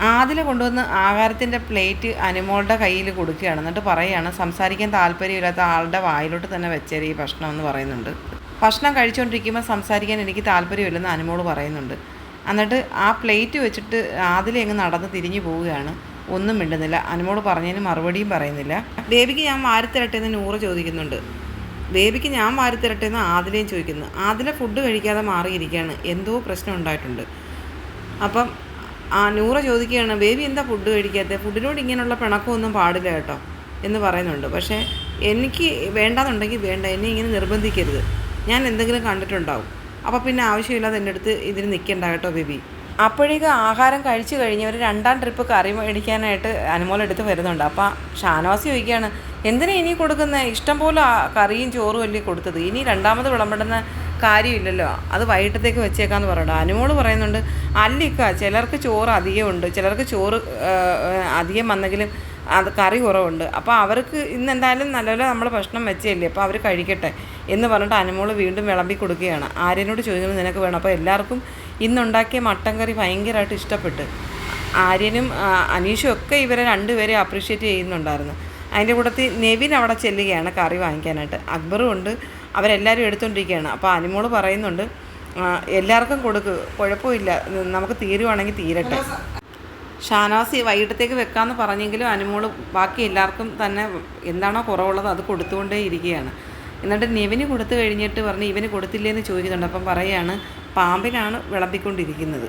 ആദില കൊണ്ടുവന്ന് ആഹാരത്തിന്റെ പ്ലേറ്റ് അനുമോളുടെ കയ്യിൽ കൊടുക്കുകയാണ്. എന്നിട്ട് പറയുകയാണ് സംസാരിക്കാൻ താല്പര്യമില്ലാത്ത ആളുടെ വായിലോട്ട് തന്നെ വെച്ചേരി ഈ ഭക്ഷണം എന്ന് പറയുന്നുണ്ട്. ഭക്ഷണം കഴിച്ചുകൊണ്ടിരിക്കുമ്പോൾ സംസാരിക്കാൻ എനിക്ക് താല്പര്യമില്ലെന്ന് അനുമോൾ പറയുന്നുണ്ട്. എന്നിട്ട് ആ പ്ലേറ്റ് വെച്ചിട്ട് ആദില അങ്ങ് നടന്ന് തിരിഞ്ഞു പോവുകയാണ്. ഒന്നും മിണ്ടുന്നില്ല. അനുമോൾ പറഞ്ഞതിന് മറുപടിയും പറയുന്നില്ല. ദേവിക്ക് ഞാൻ വാരിത്തരട്ടെ എന്ന് നൂറ് ചോദിക്കുന്നുണ്ട്. ദേവിക്ക് ഞാൻ വാരിത്തരട്ടെ എന്ന് ആദിലയും ചോദിക്കുന്നു. ആദില ഫുഡ് കഴിക്കാതെ മാറിയിരിക്കുകയാണ്. എന്തോ പ്രശ്നം ഉണ്ടായിട്ടുണ്ട്. അപ്പം ആ നൂറ ചോദിക്കുകയാണ് ബേബി എന്താ ഫുഡ് കഴിക്കാത്തത് ഫുഡിനോട് ഇങ്ങനെയുള്ള പിണക്കമൊന്നും പാടില്ല കേട്ടോ എന്ന് പറയുന്നുണ്ട്. പക്ഷേ എനിക്ക് വേണ്ടാന്നുണ്ടെങ്കിൽ വേണ്ട എന്നെ ഇങ്ങനെ നിർബന്ധിക്കരുത്. ഞാൻ എന്തെങ്കിലും കണ്ടിട്ടുണ്ടാവും. അപ്പോൾ പിന്നെ ആവശ്യമില്ലാതെ എന്റെ അടുത്ത് ഇതിന് നിൽക്കണ്ട കേട്ടോ ബേബി. അപ്പോഴേക്ക് ആഹാരം കഴിച്ചു കഴിഞ്ഞവർ രണ്ടാം ട്രിപ്പ് കറി മേടിക്കാനായിട്ട് അനുമോലെടുത്ത് വരുന്നുണ്ട്. അപ്പോൾ ഷാനവാസി ചോദിക്കുകയാണ് എന്തിനാ ഇനി കൊടുക്കുന്നത് ഇഷ്ടം പോലെ കറിയും ചോറും അല്ലേ കൊടുത്തത്? ഇനി രണ്ടാമത് വിളമ്പെടുന്ന കാര്യമില്ലല്ലോ. അത് വൈകിട്ടത്തേക്ക് വെച്ചേക്കാന്ന് പറയുന്നുണ്ട് അനുമോൾ പറയുന്നുണ്ട് അല്ലിക്ക ചിലർക്ക് ചോറ് അധികമുണ്ട് ചിലർക്ക് ചോറ് അധികം വന്നെങ്കിലും അത് കറി കുറവുണ്ട്. അപ്പോൾ അവർക്ക് ഇന്ന് എന്തായാലും നല്ലപോലെ നമ്മൾ ഭക്ഷണം വെച്ചേല്ലേ? അപ്പോൾ അവർ കഴിക്കട്ടെ. എന്ന് പറഞ്ഞിട്ട് അനുമോൾ വീണ്ടും വിളമ്പി കൊടുക്കുകയാണ്. ആര്യനോട് ചോദിക്കുന്നത് നിനക്ക് വേണം. അപ്പോൾ എല്ലാവർക്കും ഇന്നുണ്ടാക്കിയ മട്ടൻ കറി ഭയങ്കരമായിട്ട് ഇഷ്ടപ്പെട്ട്. ആര്യനും അനീഷും ഒക്കെ ഇവരെ രണ്ടുപേരെ അപ്രീഷിയേറ്റ് ചെയ്യുന്നുണ്ടായിരുന്നു. അതിന്റെ കൂട്ടത്തിൽ നെവിൻ അവിടെ ചെല്ലുകയാണ് കറി വാങ്ങിക്കാനായിട്ട്. അക്ബറും ഉണ്ട്. അവരെല്ലാവരും എടുത്തുകൊണ്ടിരിക്കുകയാണ് അപ്പോൾ അനുമോൾ പറയുന്നുണ്ട് എല്ലാവർക്കും കൊടുക്ക്. കുഴപ്പമില്ല. നമുക്ക് തീരുവാണെങ്കിൽ തീരട്ടെ. ഷാനവാസി വൈകിട്ടത്തേക്ക് വെക്കാമെന്ന് പറഞ്ഞെങ്കിലും അനുമോൾ ബാക്കി എല്ലാവർക്കും തന്നെ എന്താണോ കുറവുള്ളത് അത് കൊടുത്തുകൊണ്ടേ ഇരിക്കുകയാണ്. എന്നിട്ട് നെവിന് കൊടുത്തു കഴിഞ്ഞിട്ട് പറഞ്ഞ് ഇവന് കൊടുത്തില്ലേന്ന് ചോദിക്കുന്നുണ്ട്. അപ്പം പറയുകയാണ് പാമ്പിനാണ് വിളമ്പിക്കൊണ്ടിരിക്കുന്നത്.